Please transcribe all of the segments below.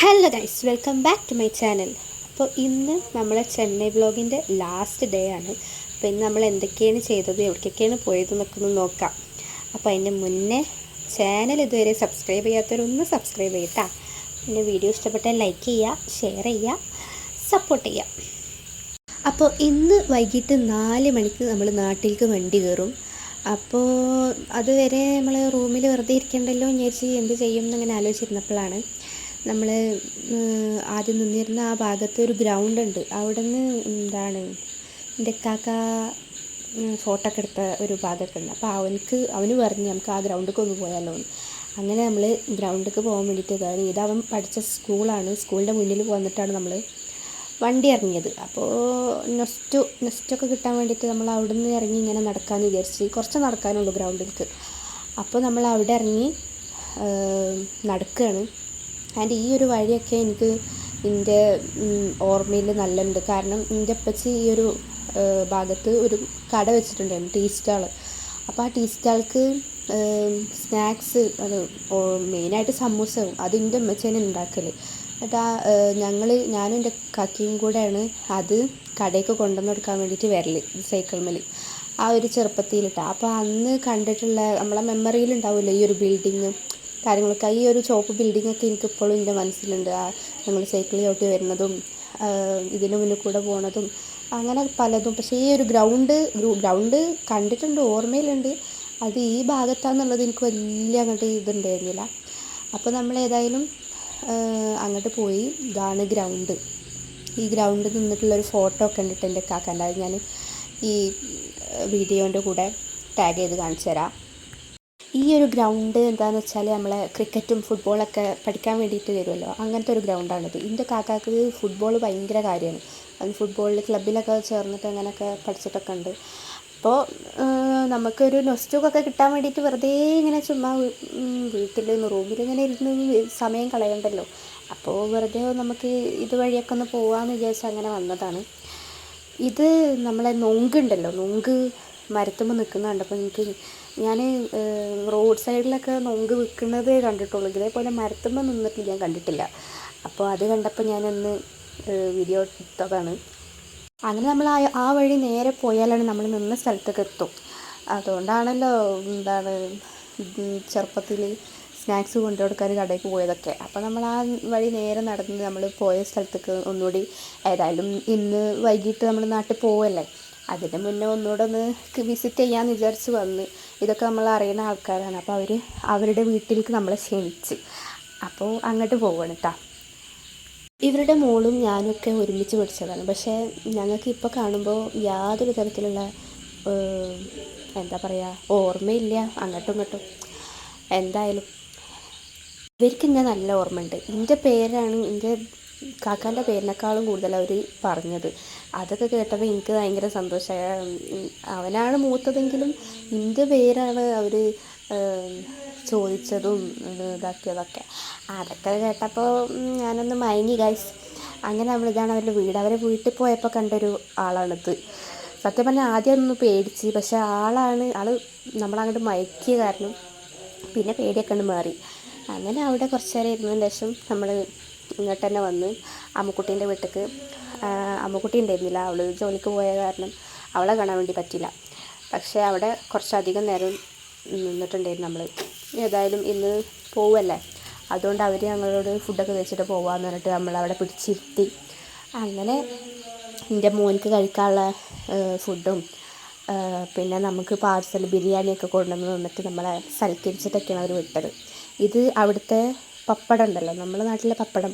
Hello guys welcome back to my channel അപ്പോൾ ഇന്ന് നമ്മളെ ചെന്നൈ വ്ളോഗിന്റെ ലാസ്റ്റ് ഡേ ആണ്. അപ്പോൾ ഇന്ന് നമ്മൾ എന്തൊക്കെയാണ് ചെയ്തത് എവിടേക്കൊക്കെയാണ് പോയത് എന്നൊക്കെ ഒന്ന് നോക്കാം. അപ്പോൾ അതിന്റെ മുന്നേ ചാനൽ ഇതുവരെ സബ്സ്ക്രൈബ് ചെയ്യാത്തവരൊന്ന് സബ്സ്ക്രൈബ് ചെയ്യട്ടാ. പിന്നെ വീഡിയോ ഇഷ്ടപ്പെട്ടാൽ ലൈക്ക് ചെയ്യുക ഷെയർ ചെയ്യുക സപ്പോർട്ട് ചെയ്യുക അപ്പോൾ ഇന്ന് വൈകിട്ട് നാല് മണിക്ക് നമ്മൾ നാട്ടിലേക്ക് വണ്ടി കയറും. അപ്പോൾ അതുവരെ നമ്മൾ റൂമിൽ വെറുതെ ഇരിക്കണ്ടല്ലോ ഞാൻ എന്ത് ചെയ്യും എന്നിങ്ങനെ ആലോചിച്ചിരുന്നപ്പോഴാണ്. നമ്മൾ ആദ്യം നിന്നിരുന്ന ആ ഭാഗത്ത് ഒരു ഗ്രൗണ്ട് ഉണ്ട്. അവിടെ നിന്ന് എന്താണ് എന്റെ കാക്ക ഫോട്ടോ ഒക്കെ എടുത്ത ഒരു ഭാഗമൊക്കെ ഉണ്ട്. അപ്പോൾ അവനക്ക് അവന് പറഞ്ഞു നമുക്ക് ആ ഗ്രൗണ്ടിലേക്ക് ഒന്ന് പോയാലോ എന്ന്. അങ്ങനെ നമ്മൾ ഗ്രൗണ്ടിലേക്ക് പോകാൻ വേണ്ടിയിട്ട് കാര്യം ഇത് അവൻ പഠിച്ച സ്കൂളാണ് സ്കൂളിന്റെ മുന്നിൽ വന്നിട്ടാണ് നമ്മൾ വണ്ടി ഇറങ്ങിയത്. അപ്പോൾ നെസ്റ്റ് നെസ്റ്റൊക്കെ കിട്ടാൻ വേണ്ടിയിട്ട് നമ്മൾ അവിടെ നിന്ന് ഇറങ്ങി ഇങ്ങനെ നടക്കാമെന്ന് വിചാരിച്ച് കുറച്ച് നടക്കാനുള്ളൂ ഗ്രൗണ്ടിലേക്ക് അപ്പോൾ നമ്മൾ അവിടെ ഇറങ്ങി നടക്കുകയാണ് ആൻഡ് ഈ ഒരു വഴിയൊക്കെ എനിക്ക് എന്റെ ഓർമ്മയിൽ നല്ലുണ്ട്. കാരണം എന്റെ അപ്പച്ചി ഈ ഒരു ഭാഗത്ത് ഒരു കട വെച്ചിട്ടുണ്ടായിരുന്നു ടീ സ്റ്റാൾ. അപ്പോൾ ആ ടീ സ്റ്റാൾക്ക് സ്നാക്സ് അത് മെയിനായിട്ട് സമൂസവും അത് എന്റെ അമ്മച്ചേനെ ഉണ്ടാക്കൽ എന്നിട്ട് ആ ഞങ്ങൾ ഞാനും എന്റെ കാക്കിയും കൂടെയാണ് അത് കടയ്ക്ക് കൊണ്ടുവന്ന് കൊടുക്കാൻ വേണ്ടിയിട്ട് വരൽ സൈക്കിൾ മേൽ ആ ഒരു ചെറുപ്പത്തിയിലിട്ട്. അപ്പോൾ അന്ന് കണ്ടിട്ടുള്ള നമ്മളെ മെമ്മറിയിൽ ഉണ്ടാവില്ല ഈ ഒരു ബിൽഡിങ് കാര്യങ്ങളൊക്കെ. ഈ ഒരു ചോപ്പ് ഒക്കെ എനിക്ക് ഇപ്പോഴും എന്റെ മനസ്സിലുണ്ട്. ആ ഞങ്ങൾ സൈക്കിളിൽ ചവിട്ടി വരുന്നതും ഇതിന് മുന്നിൽ കൂടെ പോണതും അങ്ങനെ പലതും. പക്ഷേ ഈ ഒരു ഗ്രൗണ്ട് ഗ്രൗണ്ട് കണ്ടിട്ടുണ്ട് ഓർമ്മയിലുണ്ട്. അത് ഈ ഭാഗത്താണെന്നുള്ളത് എനിക്ക് വലിയ അങ്ങോട്ട് ഇതുണ്ടായിരുന്നില്ല. അപ്പോൾ നമ്മൾ ഏതായാലും അങ്ങോട്ട് പോയി. ഇതാണ് ഗ്രൗണ്ട് ഈ ഗ്രൗണ്ടിൽ നിന്നിട്ടുള്ളൊരു ഫോട്ടോ ഒക്കെ കണ്ടിട്ട് എന്റെ കാക്കന്റെ അത് ഞാൻ ഈ വീഡിയോന്റെ കൂടെ ടാഗ് ചെയ്ത് കാണിച്ചു തരാം. ഈ ഒരു ഗ്രൗണ്ട് എന്താണെന്ന് വെച്ചാൽ നമ്മൾ ക്രിക്കറ്റും ഫുട്ബോളൊക്കെ പഠിക്കാൻ വേണ്ടിയിട്ട് വരുമല്ലോ? അങ്ങനത്തെ ഒരു ഗ്രൗണ്ടാണിത്. എന്റെ കാക്കാക്ക് ഫുട്ബോൾ ഭയങ്കര കാര്യമാണ്. അത് ഫുട്ബോളിൽ ക്ലബിലൊക്കെ ചേർന്നിട്ട് അങ്ങനെയൊക്കെ പഠിച്ചിട്ടൊക്കെ ഉണ്ട്. അപ്പോൾ നമുക്കൊരു നൊസ്റ്റൊക്കെ കിട്ടാൻ വേണ്ടിയിട്ട് വെറുതെ ഇങ്ങനെ ചുമ്മാ വീട്ടിൽ റൂമിൽ ഇങ്ങനെ ഇരുന്ന് സമയം കളയണ്ടല്ലോ? അപ്പോൾ വെറുതെ നമുക്ക് ഇതുവഴിയൊക്കെ ഒന്ന് പോകാമെന്ന് വിചാരിച്ച് അങ്ങനെ വന്നതാണ്. ഇത് നമ്മളെ നൊങ്കുണ്ടല്ലോ? നൊങ്ക് മരത്തുമ്പോൾ നിൽക്കുന്ന കണ്ടപ്പോൾ എനിക്ക് ഞാൻ റോഡ് സൈഡിലൊക്കെ നൊങ്ക് വിൽക്കുന്നത് കണ്ടിട്ടുള്ളൂ. ഇതേപോലെ മരത്തുമ്പോൾ നിന്നിട്ട് ഞാൻ കണ്ടിട്ടില്ല. അപ്പോൾ അത് കണ്ടപ്പോൾ ഞാനൊന്ന് വീഡിയോ എടുത്തതാണ് അങ്ങനെ നമ്മൾ ആ ആ വഴി നേരെ പോയാലാണ് നമ്മൾ നിന്ന സ്ഥലത്തൊക്കെ എത്തും. അതുകൊണ്ടാണല്ലോ എന്താണ് ചെറുപ്പത്തിൽ സ്നാക്സ് കൊണ്ടു കൊടുക്കാൻ കടയ്ക്ക് പോയതൊക്കെ. അപ്പോൾ നമ്മൾ ആ വഴി നേരെ നടന്ന് നമ്മൾ പോയ സ്ഥലത്തേക്ക് ഒന്നുകൂടി ഏതായാലും ഇന്ന് വൈകിട്ട് നമ്മൾ നാട്ടിൽ പോവല്ലേ? അതിന് മുന്നേ ഒന്നുകൂടെ ഒന്ന് വിസിറ്റ് ചെയ്യാമെന്ന് വിചാരിച്ച് വന്ന്. ഇതൊക്കെ നമ്മൾ അറിയുന്ന ആൾക്കാരാണ്. അപ്പോൾ അവർ അവരുടെ വീട്ടിലേക്ക് നമ്മളെ ക്ഷണിച്ച്. അപ്പോൾ അങ്ങോട്ട് പോവാണ് കേട്ടോ ഇവരുടെ മോളും ഞാനൊക്കെ ഒരുമിച്ച് പഠിച്ചതാണ്. പക്ഷേ ഞങ്ങൾക്ക് ഇപ്പോൾ കാണുമ്പോൾ യാതൊരു തരത്തിലുള്ള എന്താ പറയുക ഓർമ്മയില്ല. അങ്ങോട്ടും ഇങ്ങോട്ടും. എന്തായാലും ഇവർക്ക് എന്നെ നല്ല ഓർമ്മയുണ്ട്. എന്റെ പേരാണ് എന്റെ കാക്കാന്റെ പേരിനേക്കാളും കൂടുതൽ അവർ പറഞ്ഞത്. അതൊക്കെ കേട്ടപ്പോൾ എനിക്ക് ഭയങ്കര സന്തോഷമായി അവനാണ് മൂത്തതെങ്കിലും എന്റെ പേരാണ് അവർ ചോദിച്ചതും ഇതാക്കിയതൊക്കെ. അതൊക്കെ കേട്ടപ്പോൾ ഞാനൊന്ന് മയങ്ങി ഗൈസ് അങ്ങനെ നമ്മൾ ഇതാണ് അവരുടെ വീട്. അവരെ വീട്ടിൽ പോയപ്പോൾ കണ്ടൊരു ആളാണിത്. സത്യം പറഞ്ഞാൽ ആദ്യം ഒന്ന് പേടിച്ച് പക്ഷെ ആളാണ് ആൾ നമ്മളങ്ങോട്ട് മയക്കിയ കാരണം പിന്നെ പേടിയൊക്കെ ഉണ്ട് മാറി. അങ്ങനെ അവിടെ കുറച്ച് നേരം ഇരുന്നതിന് ശേഷം നമ്മൾ ഇങ്ങോട്ട് തന്നെ വന്ന് അമ്മക്കുട്ടീന്റെ വീട്ടിലേക്ക് അമ്മുക്കുട്ടി ഉണ്ടായിരുന്നില്ല. അവൾ ജോലിക്ക് പോയ കാരണം അവളെ കാണാൻ വേണ്ടി പറ്റില്ല പക്ഷേ അവിടെ കുറച്ചധികം നേരം നിന്നിട്ടുണ്ടായിരുന്നു നമ്മൾ ഏതായാലും ഇന്ന് പോവല്ലേ? അതുകൊണ്ട് അവർ ഞങ്ങളോട് ഫുഡൊക്കെ കഴിച്ചിട്ട് പോകാമെന്ന് പറഞ്ഞിട്ട് നമ്മളവിടെ പിടിച്ചിരുത്തി. അങ്ങനെ എന്റെ മോനിക്ക് കഴിക്കാനുള്ള ഫുഡും പിന്നെ നമുക്ക് പാർസൽ ബിരിയാണിയൊക്കെ കൊണ്ടുവന്ന് തന്നിട്ട് നമ്മളെ സൽക്കരിച്ചിട്ടൊക്കെയാണ് അവർ വിട്ടത്. ഇത് അവിടുത്തെ പപ്പടം ഉണ്ടല്ലോ നമ്മുടെ നാട്ടിലെ പപ്പടം.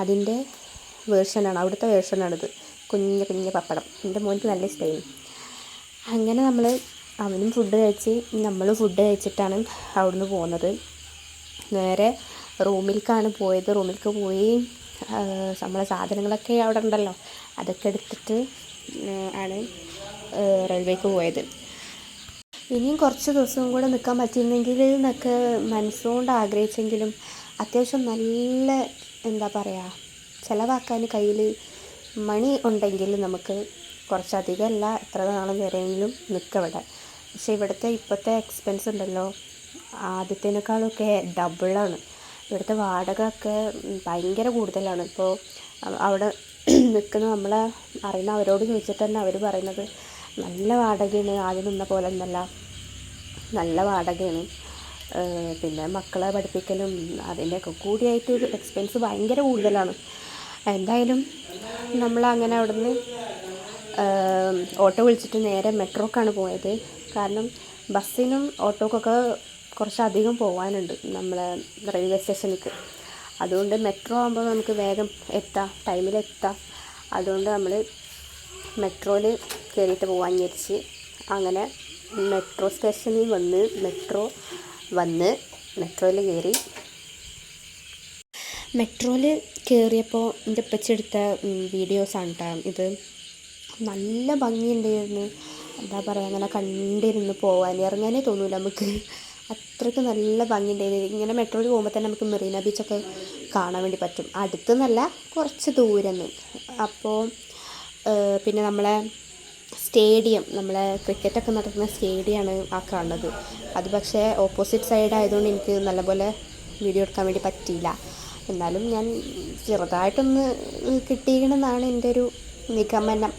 അതിന്റെ വേർഷനാണ്. അവിടുത്തെ വേർഷനാണിത്. കുഞ്ഞു കുഞ്ഞ് പപ്പടം. എന്റെ മോനിക്ക് നല്ല ഇഷ്ടമായി അങ്ങനെ നമ്മൾ അവനും ഫുഡ് കഴിച്ച് നമ്മൾ ഫുഡ് കഴിച്ചിട്ടാണ് അവിടുന്ന് പോകുന്നത്. നേരെ റൂമിലേക്കാണ് പോയത്. റൂമിലേക്ക് പോയി നമ്മളെ സാധനങ്ങളൊക്കെ അവിടെ ഉണ്ടല്ലോ. അതൊക്കെ എടുത്തിട്ട് ആണ് റെയിൽവേക്ക് പോയത്. ഇനിയും കുറച്ച് ദിവസവും കൂടെ നിൽക്കാൻ പറ്റിയിരുന്നെങ്കിൽ എന്നൊക്കെ മനസ്സുകൊണ്ട് ആഗ്രഹിച്ചെങ്കിലും അത്യാവശ്യം നല്ല എന്താ പറയുക ചിലവാക്കാൻ കയ്യിൽ മണി ഉണ്ടെങ്കിൽ നമുക്ക് കുറച്ചധികം അല്ല എത്ര നാൾ വരെയെങ്കിലും നിൽക്കവിടെ പക്ഷേ ഇവിടുത്തെ ഇപ്പോഴത്തെ എക്സ്പെൻസ് ഉണ്ടല്ലോ ആദ്യത്തേനേക്കാളൊക്കെ ഡബിളാണ് ഇവിടുത്തെ വാടക ഒക്കെ ഭയങ്കര കൂടുതലാണ്. ഇപ്പോൾ അവിടെ നിൽക്കുന്ന നമ്മളെ അറിയുന്ന അവരോട് ചോദിച്ചിട്ട് തന്നെ അവർ പറയുന്നത് നല്ല വാടകയാണ് ആദ്യം നിന്ന പോലെ ഒന്നല്ല. നല്ല വാടകയാണ്. പിന്നെ മക്കളെ പഠിപ്പിക്കലും അതിന്റെയൊക്കെ കൂടിയായിട്ട് എക്സ്പെൻസ് ഭയങ്കര കൂടുതലാണ്. എന്തായാലും നമ്മൾ അങ്ങനെ അവിടുന്ന് ഓട്ടോ വിളിച്ചിട്ട് നേരെ മെട്രോക്കാണ് പോയത്. കാരണം ബസ്സിനും ഓട്ടോക്കൊക്കെ കുറച്ചധികം പോകാനുണ്ട് നമ്മളെ റെയിൽവേ സ്റ്റേഷനിലേക്ക് അതുകൊണ്ട് മെട്രോ ആകുമ്പോൾ നമുക്ക് വേഗം എത്താം ടൈമിലെത്താം. അതുകൊണ്ട് നമ്മൾ മെട്രോയിൽ കയറിയിട്ട് പോകാൻ വിചാരിച്ച് അങ്ങനെ മെട്രോ സ്റ്റേഷനിൽ വന്ന് മെട്രോ വന്ന് മെട്രോയിൽ കയറി മെട്രോയിൽ കയറിയപ്പോൾ എന്റെ ഉപ്പച്ചെടുത്ത വീഡിയോസാണ് കേട്ടോ ഇത് നല്ല ഭംഗിയുണ്ടായിരുന്നു. എന്താ പറയുക അങ്ങനെ കണ്ടിരുന്ന് പോകാൻ ഇറങ്ങാനേ തോന്നില്ല നമുക്ക്. അത്രയ്ക്ക് നല്ല ഭംഗിയുണ്ടായിരുന്നു. ഇങ്ങനെ മെട്രോയിൽ പോകുമ്പോൾ തന്നെ നമുക്ക് മെറീന ബീച്ചൊക്കെ കാണാൻ വേണ്ടി പറ്റും. അടുത്തുനിന്നല്ല കുറച്ച് ദൂരം അപ്പോൾ പിന്നെ നമ്മളെ സ്റ്റേഡിയം നമ്മളെ ക്രിക്കറ്റൊക്കെ നടക്കുന്ന സ്റ്റേഡിയമാണ് ആ കാണുന്നത്. അത് പക്ഷേ ഓപ്പോസിറ്റ് സൈഡ് ആയതുകൊണ്ട് എനിക്ക് നല്ലപോലെ വീഡിയോ എടുക്കാൻ വേണ്ടി പറ്റിയില്ല. എന്നാലും ഞാൻ ചെറുതായിട്ടൊന്ന് കിട്ടിയിരിക്കണമെന്നാണ് എന്റെ ഒരു നിഗമനം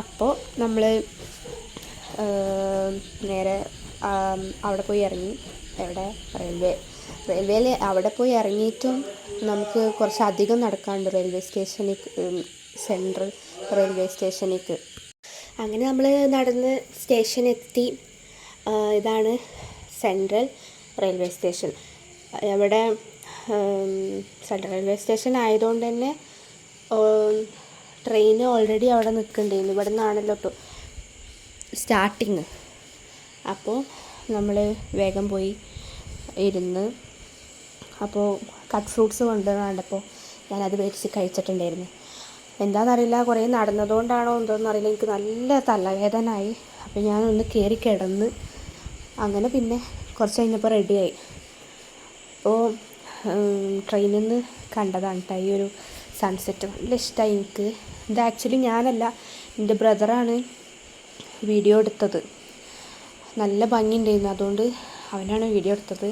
അപ്പോൾ നമ്മൾ നേരെ അവിടെ പോയി ഇറങ്ങി. എവിടെ? റെയിൽവേ. റെയിൽവേയിൽ അവിടെ പോയി ഇറങ്ങിയിട്ടും നമുക്ക് കുറച്ചധികം നടക്കാണ്ട് റെയിൽവേ സ്റ്റേഷനിൽ സെൻട്രൽ റെയിൽവേ സ്റ്റേഷനിലേക്ക്. അങ്ങനെ നമ്മൾ നടന്ന് സ്റ്റേഷൻ എത്തി ഇതാണ് സെൻട്രൽ റെയിൽവേ സ്റ്റേഷൻ. അവിടെ സെൻട്രൽ റെയിൽവേ സ്റ്റേഷൻ ആയതുകൊണ്ട് തന്നെ ട്രെയിൻ ഓൾറെഡി അവിടെ നിൽക്കുന്നുണ്ടായിരുന്നു. ഇവിടെ നിന്നാണല്ലോ സ്റ്റാർട്ടിങ് അപ്പോൾ നമ്മൾ വേഗം പോയി ഇരുന്ന് അപ്പോൾ കട്ട് ഫ്രൂട്ട്സ് കൊണ്ടുവന്ന് ഞാനത് മേടിച്ച് കഴിച്ചിട്ടുണ്ടായിരുന്നു. എന്താണെന്നറിയില്ല കുറേ നടന്നതുകൊണ്ടാണോ എന്തോന്നും അറിയില്ല. എനിക്ക് നല്ല തലവേദനയായി അപ്പോൾ ഞാനൊന്ന് കയറി കിടന്ന് അങ്ങനെ പിന്നെ കുറച്ച് കഴിഞ്ഞപ്പോൾ റെഡിയായി ട്രെയിനിൽ നിന്ന് കണ്ടതാണ് കേട്ടോ ഈ ഒരു സൺസെറ്റ് നല്ല ഇഷ്ടമായി എനിക്ക്. ഇത് ആക്ച്വലി ഞാനല്ല എന്റെ ബ്രദറാണ് വീഡിയോ എടുത്തത്. നല്ല ഭംഗിയുണ്ടായിരുന്നു. അതുകൊണ്ട് അവനാണ് വീഡിയോ എടുത്തത്.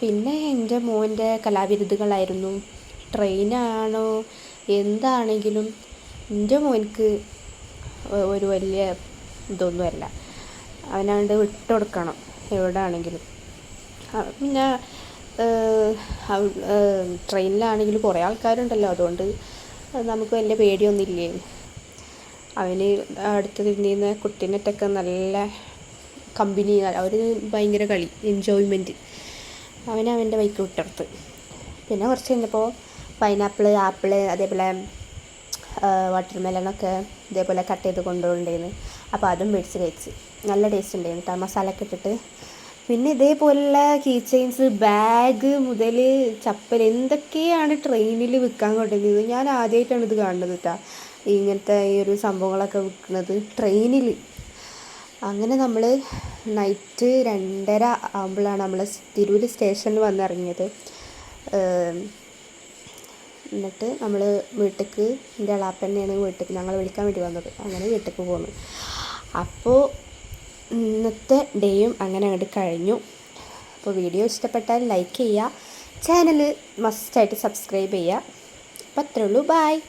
പിന്നെ എന്റെ മോന്റെ കലാവിരുദ്ധകളായിരുന്നു ട്രെയിനാണോ എന്താണെങ്കിലും എന്റെ മോൻക്ക് ഒരു വലിയ ഇതൊന്നുമല്ല. അവനാണ്ട് വിട്ടുകൊടുക്കണം എവിടെ ആണെങ്കിലും പിന്നെ ട്രെയിനിലാണെങ്കിൽ കുറേ ആൾക്കാരുണ്ടല്ലോ. അതുകൊണ്ട് നമുക്ക് വലിയ പേടിയൊന്നുമില്ലേ? അവന് അടുത്ത് തിരിഞ്ഞിരുന്ന കുട്ടീനെറ്റൊക്കെ നല്ല കമ്പനി അവർ ഭയങ്കര കളി എൻജോയ്മെന്റ് അവൻ അവന്റെ ബൈക്ക് വിട്ടെടുത്ത്. പിന്നെ കുറച്ച് കഴിഞ്ഞപ്പോൾ പൈനാപ്പിൾ ആപ്പിൾ അതേപോലെ വാട്ടർ മെലണൊക്കെ ഇതേപോലെ കട്ട് ചെയ്ത് കൊണ്ടുപോകണ്ടായിരുന്നു. അപ്പോൾ അതും മേടിച്ച് കഴിച്ച്. നല്ല ടേസ്റ്റ് ഉണ്ടായിരുന്നു. കേട്ടോ മസാലയൊക്കെ ഇട്ടിട്ട് പിന്നെ ഇതേപോലുള്ള കീ ചെയിൻസ് ബാഗ് മുതൽ ചപ്പൽ എന്തൊക്കെയാണ് ട്രെയിനിൽ വിൽക്കാൻ കൊണ്ടുവരുന്നത്? ഞാൻ ആദ്യമായിട്ടാണ് ഇത് കാണുന്നത് കേട്ടോ ഇങ്ങനത്തെ ഈ ഒരു സംഭവങ്ങളൊക്കെ വിൽക്കുന്നത് ട്രെയിനിൽ അങ്ങനെ നമ്മൾ നൈറ്റ് രണ്ടര ആകുമ്പോഴാണ് നമ്മൾ തിരൂർ സ്റ്റേഷനിൽ വന്നിറങ്ങിയത് എന്നിട്ട് നമ്മൾ വീട്ടിലേക്ക് എന്റെ അളാപ്പന്നെയാണ് വീട്ടിലേക്ക് ഞങ്ങൾ വിളിക്കാൻ വേണ്ടി വന്നത്. അങ്ങനെ വീട്ടിലേക്ക് പോന്നു. അപ്പോൾ ഇന്നത്തെ ഡേയും അങ്ങനെ അങ്ങോട്ട് കഴിഞ്ഞു. അപ്പോൾ വീഡിയോ ഇഷ്ടപ്പെട്ടാൽ ലൈക്ക് ചെയ്യുക. ചാനൽ മസ്റ്റായിട്ട് സബ്സ്ക്രൈബ് ചെയ്യുക. അപ്പോൾ അത്രേ ഉള്ളൂ. ബായ്